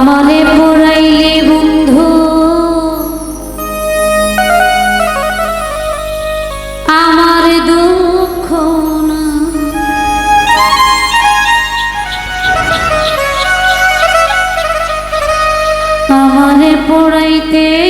আমারে পড়াইলে বন্ধু। আমার দুঃখ না। আমারে পড়াইতে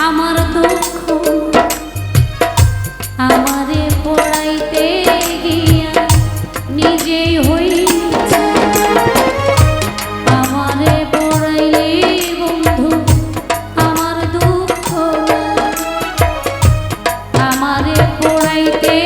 আমার দুঃখ আমারে পড়াইতে গিয়া নিজেই হই আমারে পড়াইলে আমার দুঃখ। আমারে পড়াইতে